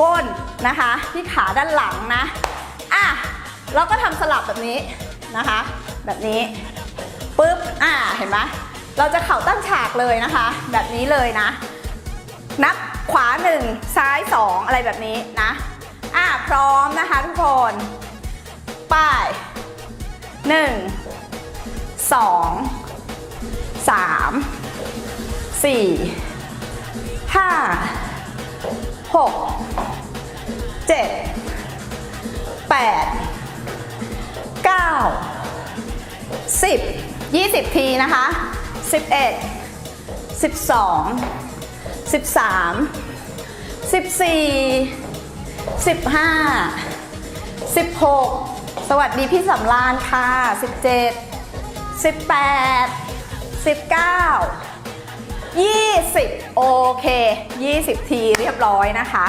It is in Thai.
ก้นนะคะ ที่ขาด้านหลังนะอะเราก็ทำสลับแบบนี้นะคะ แบบนี้ปุ๊บอะเห็นไหมเราจะเข่าตั้งฉากเลยนะคะ แบบนี้เลยนะ นับขวาหนึ่งซ้ายสองอะไรแบบนี้นะอะพร้อมนะคะทุกคนป้ายหนึ่งสองสามสี่ห้า หกเจ็ดแปดเก้าสิบยี่สิบทีนะคะสิบเอ็ดสิบสองสิบสามสิบสี่สิบห้าสิบหกสวัสดีพี่สำรานค่ะสิบเจ็ดสิบแปดสิบเก้า 20 โอเค 20 ทีเรียบร้อยนะคะ